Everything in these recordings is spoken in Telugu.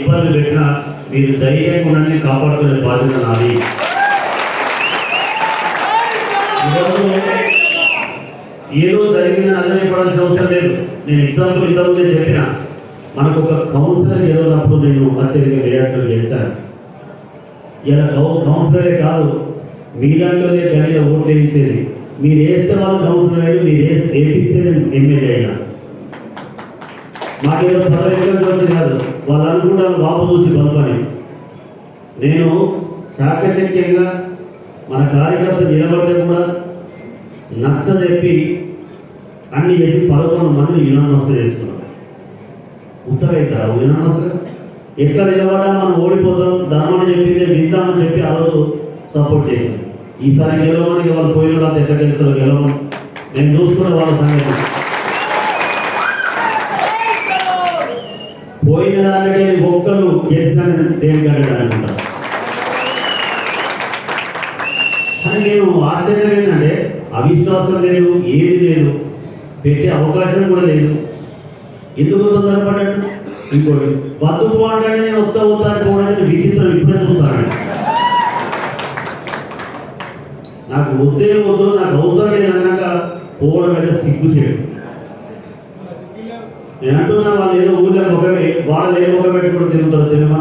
ఇబ్బంది పెట్టినా మీరు ధైర్యంగా ఉండండి కాపాడుకునే బాధ్యత నాది. ఈరోజు ఏదో జరిగిందని అదే పడాల్సిన అవసరం లేదు. నేను ఎగ్జాంపుల్ ఇంతకుముందే చెప్పిన. మనకు ఒక కౌన్సిలర్ ఎదురున్నప్పుడు నేను అత్యధిక రియాక్టర్ గెలిచాను. ఇలా కౌ కౌన్సిలరే కాదు మీలాంటిదే కానీ ఓట్లు వేయించేది మీరు వేస్తే వాళ్ళు కౌన్సిలర్ అయ్యి మీరు వేస్తే వేపిస్తే నేను ఎమ్మెల్యే అయినా. మాకేదో పదవి ఎక్కడ వచ్చి కాదు వాళ్ళు అనుకుంటారు బాబు చూసి బలపని నేను చాకచక్యంగా మన కార్యకర్త నిలబడితే కూడా నచ్చ చెప్పి అన్ని చేసి పదకొండు మంది యునానమస్ చేస్తున్నాం ఉత్తరైతారు యునానమస్ ఎక్కడ నిలబడా మనం ఓడిపోతాం ధర్మని చెప్పిందే విందామని చెప్పి ఆ రోజు సపోర్ట్ చేశాం ఈసారి గెలవమని వాళ్ళు పోయిన వాళ్ళు ఎక్కడ గెలుస్తారో గెలవమని. నేను చూసుకున్న వాళ్ళ సంగతి. పోయిన దానికే ఒక్కరు చేశాను దేనికి అడగడానికి కానీ నేను ఆశ్చర్యం ఏంటంటే అవిశ్వాసం లేదు ఏది లేదు పెట్టే అవకాశం కూడా లేదు. ఎందుకు తొందరపడ్డాడు ఇంకోటి బతుకు మాట్లాడి నేను వస్తా వస్తా పోవడానికి విచిత్రం ఇప్పుడే చూస్తాను నాకు వద్దే వద్దు నాకు అవసరం లేదన్నాక పోవడం అయితే సిగ్గు చేయడం నేను అంటున్నా వాళ్ళు ఏదో ఊళ్ళో ముఖమే వాళ్ళు ఏ ముఖం పెట్టుకుని తిరుగుతారు సినిమా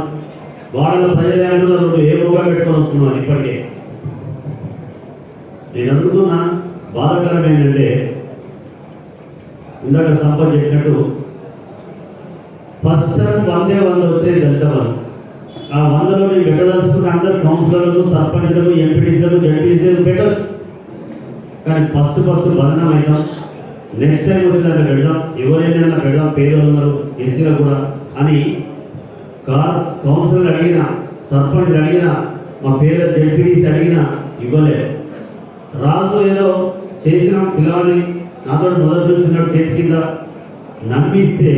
వాళ్ళ ప్రజలే అంటున్నారు ఏ ముఖం పెట్టుకొని వస్తున్నారు ఇప్పటికే? నేను అడుగుతున్నా బాధాకరం ఏంటంటే ఇందాక సంపద చెప్పినట్టు ఫస్ట్ టైం వందే వంద వచ్చేది దళిత వాళ్ళు ఆ వందలో నేను పెట్టదలుచుకున్న అందరు కౌన్సిలర్లు సర్పంచ్లు ఎంపీటీసీలకు జడ్పీసీలు పెట్టచ్చు. కానీ ఫస్ట్ ఫస్ట్ బదనం అవుతాం నెక్స్ట్ టైం వచ్చినాక పెడదాం ఎవరైనా పెడదాం పేదలు ఉన్నారు ఎస్సీలో కూడా అని కార్ కౌన్సిలర్ అడిగిన సర్పంచ్ అడిగిన మా పేద జడ్పీడీసీ అడిగినా ఇవ్వలేదు రాజు ఏదో చేసిన పిల్లవాడిని నాతో మొదటి చూసినట్టు చేతి కింద. నమ్మిస్తే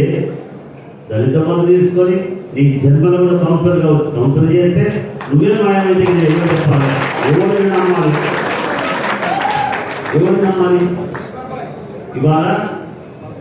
దళిత బంధు తీసుకొని నీ జన్మలో కూడా కౌన్సిలర్ కావు కౌన్సిలర్ చేస్తే నువ్వే మాయమైతే ఎవరు చెప్పాలి? ఎవరు నమ్మాలి? ఎవరు నమ్మాలి? ఇవాళ